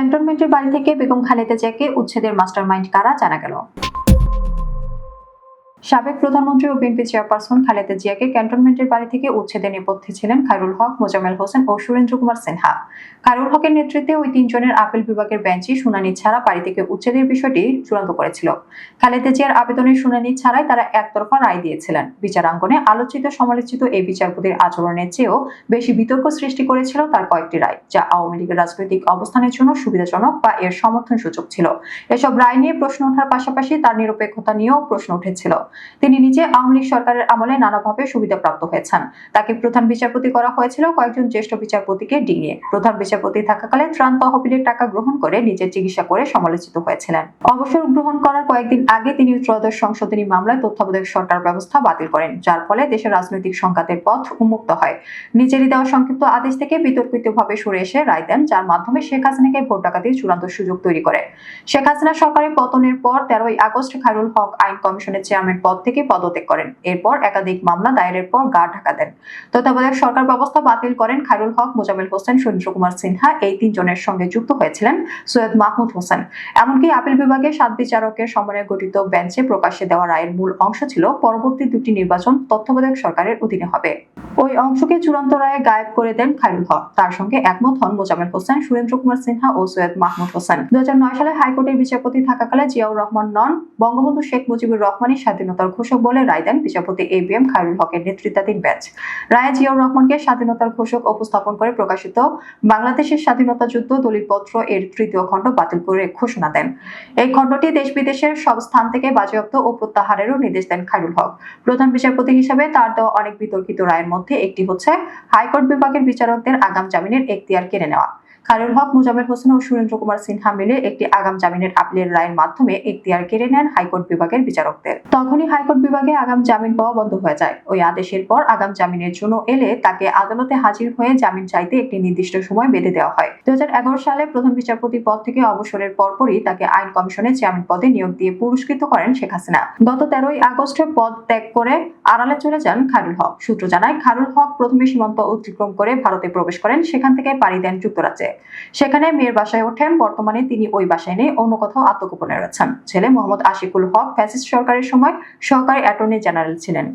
ক্যান্টনমেন্টের বাড়ি থেকে বেগম খালেদা জিয়াকে উচ্ছেদের মাস্টারমাইন্ড কারা জানা গেল। সাবেক প্রধানমন্ত্রী ও বিএনপি চেয়ারপারসন খালেদা জিয়াকে ক্যান্টনমেন্টের বাড়ি থেকে উচ্ছেদের নেপথ্যে ছিলেন খায়রুল হক মোজামেল হোসেন ও সুরেন্দ্র কুমার সিনহা। খায়রুল হকের নেতৃত্বে ওই তিনজনের আপিল বিভাগের বেঞ্চই শুনানি ছাড়া বাড়ি থেকে উচ্ছেদের বিষয়টি চূড়ান্ত করেছিল। খালেদা জিয়ার আবেদনের শুনানি ছাড়াই তারা একতরফা রায় দিয়েছিলেন। বিচারাঙ্গনে আলোচিত সমালোচিত এই বিচারপতির আচরণের চেয়েও বেশি বিতর্ক সৃষ্টি করেছিল তার কয়েকটি রায়, যা আওয়ামী লীগের রাজনৈতিক অবস্থানের জন্য সুবিধাজনক বা এর সমর্থন সূচক ছিল। এসব রায় নিয়ে প্রশ্ন ওঠার পাশাপাশি তার নিরপেক্ষতা নিয়েও প্রশ্ন উঠেছিল। তিনি নিজে আওয়ামী লীগ সরকারের আমলে নানাভাবে সুবিধাপ্রাপ্ত হয়েছেন। তাকে প্রধান বিচারপতি করা হয়েছিল কয়েকজন জ্যেষ্ঠ বিচারপতিকে ডিঙিয়ে। প্রধান বিচারপতি থাকাকালে ত্রাণ তহবিলের টাকা গ্রহণ করে নিজের চিকিৎসা করে সমালোচিত হয়েছিলেন। অবসর গ্রহণ করার কয়েকদিন আগে তিনি ত্রয়োদশ সংশোধনী মামলায় তত্ত্বাবধায়ক সরকার ব্যবস্থা বাতিল করেন, যার ফলে দেশের রাজনৈতিক সংঘাতের পথ উন্মুক্ত হয়। নিজেরই দেওয়া সংক্ষিপ্ত আদেশ থেকে বিতর্কিতভাবে সরে এসে রায় দেন, যার মাধ্যমে শেখ হাসিনাকে ভোট ডাকাতির চূড়ান্ত সুযোগ তৈরি করে। শেখ হাসিনা সরকারের পতনের পর তেরোই আগস্ট খায়রুল হক আইন কমিশনের চেয়ারম্যান পদ থেকে পদত্যাগ করেন। এরপর একাধিক মামলা দায়েরের পর গা ঢাকা দেন। তত্ত্বাবধায়ক সরকার ব্যবস্থা বাতিল করেন খায়রুল হক মোজামেল হোসেন সুরেন্দ্র কুমার সিনহা, এই তিনজনের সঙ্গে যুক্ত হয়েছিলেন সৈয়দ মাহমুদ হোসেন। এমনকি আপিল বিভাগে সাত বিচারকের সমন্বয়ে গঠিত বেঞ্চে প্রকাশ্যে দেওয়া রায়ের মূল অংশ ছিল পরবর্তী দুটি নির্বাচন তত্ত্বাবধায়ক সরকারের অধীনে হবে। ওই অংশকে চূড়ান্ত রায়ে গায়েব করে দেন খায়রুল হক। তার সঙ্গে একমত হন মোজামেল হোসেন, সুরেন্দ্র কুমার সিনহা ও সৈয়দ মাহমুদ হোসেন। দু হাজার নয় সালে হাইকোর্টের বিচারপতি থাকাকালে জিয়াউর রহমান নন। বঙ্গবন্ধু শেখ মুজিবুর রহমানের রহমানই স্বাধীনতার ঘোষক বলে রায় দেন বিচারপতি এ বি এম খায়রুল হকের নেতৃত্বাধীন বেঞ্চ রায়ে জিয়াউর রহমানকে স্বাধীনতার ঘোষক উপস্থাপন করে প্রকাশিত বাংলাদেশের স্বাধীনতা যুদ্ধ দলিলপত্র এর তৃতীয় খণ্ড বাতিল করে ঘোষণা দেন। এই খণ্ডটি দেশ বিদেশের সব স্থান থেকে বাজেয়াপ্ত ও প্রত্যাহারেরও নির্দেশ দেন খায়রুল হক। প্রধান বিচারপতি হিসেবে তার দেওয়া অনেক বিতর্কিত রায়ের মধ্যে একটি হচ্ছে হাইকোর্ট বিভাগের বিচারকদের আগাম জামিনের এখতিয়ার কেড়ে নেওয়া। খায়রুল হক, মুজামের হোসেন ও সুরেন্দ্র কুমার সিনহা মিলে একটি আগাম জামিনের আপিলের রায়ের মাধ্যমে এখতিয়ার কেড়ে নেন হাইকোর্ট বিভাগের বিচারকদের। তখনই হাইকোর্ট বিভাগে আগাম জামিন পাওয়া বন্ধ হয়ে যায়। ওই আদেশের পর আগাম জামিনের জন্য এলে তাকে আদালতে হাজির হয়ে জামিন চাইতে একটি নির্দিষ্ট সময় বেঁধে দেওয়া হয়। দু সালে প্রধান বিচারপতি পদ থেকে অবসরের পরপরই তাকে আইন কমিশনের চেয়ারম্যান পদে নিয়োগ দিয়ে পুরস্কৃত করেন শেখ হাসিনা। গত তেরোই আগস্টে পদ ত্যাগ করে আড়ালে চলে যান খায়রুল হক। সূত্র জানায়, খায়রুল হক প্রথমে সীমান্ত অতিক্রম করে ভারতে প্রবেশ করেন, সেখান থেকে পাড়ি দেন যুক্তরাজ্যে। সেখানে মেয়ের বাসায় ওঠেন, বর্তমানে তিনি ওই বাসায় নেই, অন্য কোথাও আত্মগোপনে রয়েছেন। ছেলে মোহাম্মদ আশিকুল হক ফ্যাসিস্ট সরকারের সময় সহকারী অ্যাটর্নি জেনারেল ছিলেন।